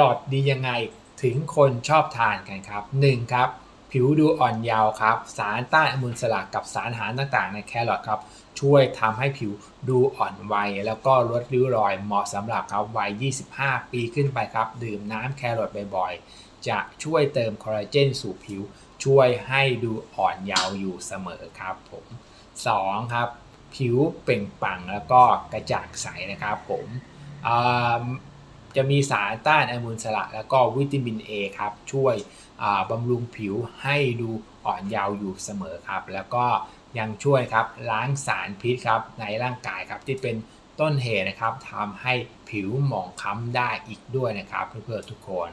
รอทดียังไงถึงคนชอบทานกันครับ 1. ครับ ผิวดูอ่อนเยาว์ครับ สารต้านอนุมูลอิสระกับสารอาหารต่างๆ ในแครอทครับ ช่วยทำให้ผิวดูอ่อนวัย แล้วก็ลดริ้วรอยเหมาะสำหรับครับวัย 25 ปีขึ้นไปครับ ดื่มน้ำแครอทบ่อยๆ จะช่วยเติมคอลลาเจนสู่ผิว ช่วยให้ดูอ่อนเยาว์อยู่เสมอครับผม 2. ครับ ผิวเปล่งปลั่งแล้วก็กระจ่างใสนะครับผมอ่า จะมีสารต้านอนุมูลอิสระ แล้วก็วิตามิน A ครับ ช่วยบำรุงผิวให้ดูอ่อนเยาว์อยู่เสมอครับ แล้วก็ยังช่วยครับล้างสารพิษครับในร่างกายครับที่เป็นต้นเหตุนะครับทำให้ผิวหมองคล้ำได้อีกด้วยนะครับเพื่อนๆทุกคน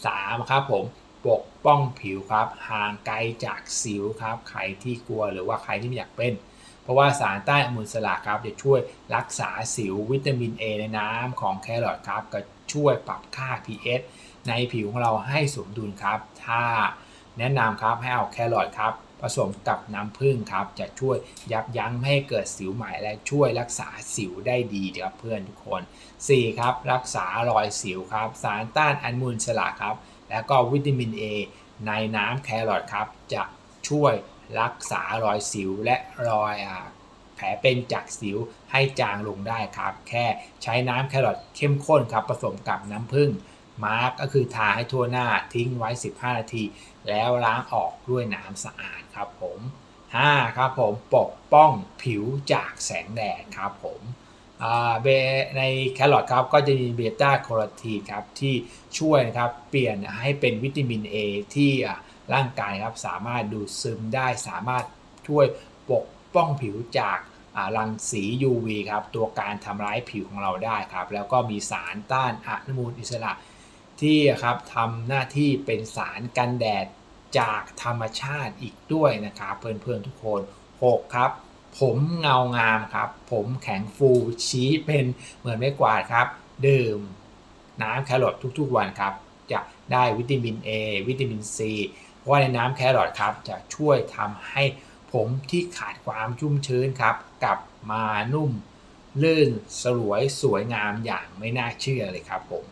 3. ครับผมปกป้องผิวครับห่างไกลจากสิวครับใครที่กลัวหรือว่าใครที่ไม่อยากเป็น เพราะว่าสารต้านอนุมูลอิสระครับจะช่วยรักษาสิววิตามิน A ในน้ำของแครอทครับก็ ช่วยปรับค่า pH ในผิวของเราให้สมดุลครับ ถ้าแนะนำครับให้เอาแครอทครับผสมกับน้ำผึ้งครับ จะช่วยยับยั้งไม่ให้เกิดสิวใหม่และช่วยรักษาสิวได้ดีครับเพื่อนทุกคน 4. ครับ รักษารอยสิวครับ สารต้านอนุมูลอิสระครับ แล้วก็วิตามิน A ในน้ำแครอทครับ จะช่วยรักษารอยสิวและรอยอ่า ผลเป็นจากสิวให้จางลงได้ครับ แค่ใช้น้ำแครอทเข้มข้นครับผสมกับน้ำผึ้งมาร์กก็คือทาให้ทั่วหน้าทิ้งไว้ 15 นาที แล้วล้างออกด้วยน้ำสะอาดครับผม 5. ครับผมปกป้องผิวจากแสงแดดครับผมในแครอทครับก็จะมีเบต้าแคโรทีนครับที่ช่วยนะครับเปลี่ยนให้เป็นวิตามิน A ที่ร่างกายครับสามารถดูดซึมได้สามารถช่วยปก ป้องผิวจากรังสี UV ครับ ตัวการทำร้ายผิวของเราได้ครับ แล้วก็มีสารต้านอนุมูลอิสระ ที่ครับทำหน้าที่เป็นสารกันแดดจากธรรมชาติอีกด้วยนะครับ เพื่อนๆทุกคน 6 ครับ ผมเงางามครับ ผมแข็งฟูชี้เป็นเหมือนไม่กวาดครับ ดื่มน้ำแครอททุกๆวันครับ จะได้วิตามิน A วิตามิน C เพราะว่าในน้ำแครอทครับจะช่วยทำให้ ผมที่ขาดความชุ่มชื้นครับกลับมานุ่มลื่นสลวยสวยงามอย่างไม่น่าเชื่อเลยครับผม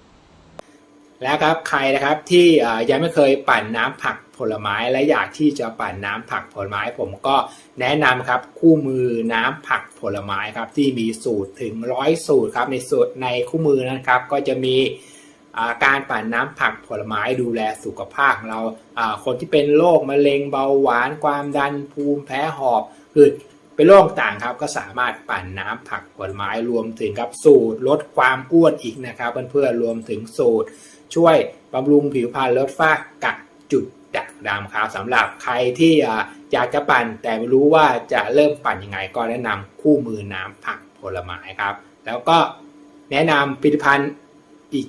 แล้วครับใครนะครับที่ยังไม่เคยปั่นน้ำผักผลไม้และอยากที่จะปั่นน้ำผักผลไม้ ผมก็แนะนำครับคู่มือน้ำผักผลไม้ครับที่มีสูตรถึงร้อยสูตรครับในสูตรในคู่มือนะครับก็จะมี การปั่นน้ำผักผลไม้ดูแลสุขภาพของเราคนที่เป็นโรคมะเร็งเบาหวานความดันภูมิแพ้หอบคือเป็นโรคต่างครับก็สามารถปั่นน้ำผักผลไม้รวมถึงครับสูตรลดความอ้วนอีกนะครับเพื่อนๆรวมถึงสูตร ช่วยบำรุงผิวพรรณลดฝ้ากระจุดด่างดำครับสำหรับใครที่อ่าอยากจะปั่นแต่ไม่รู้ว่าจะเริ่มปั่นยังไงก็แนะนำคู่มือน้ำผักผลไม้ครับ แล้วก็แนะนำผลิตภัณฑ์อีก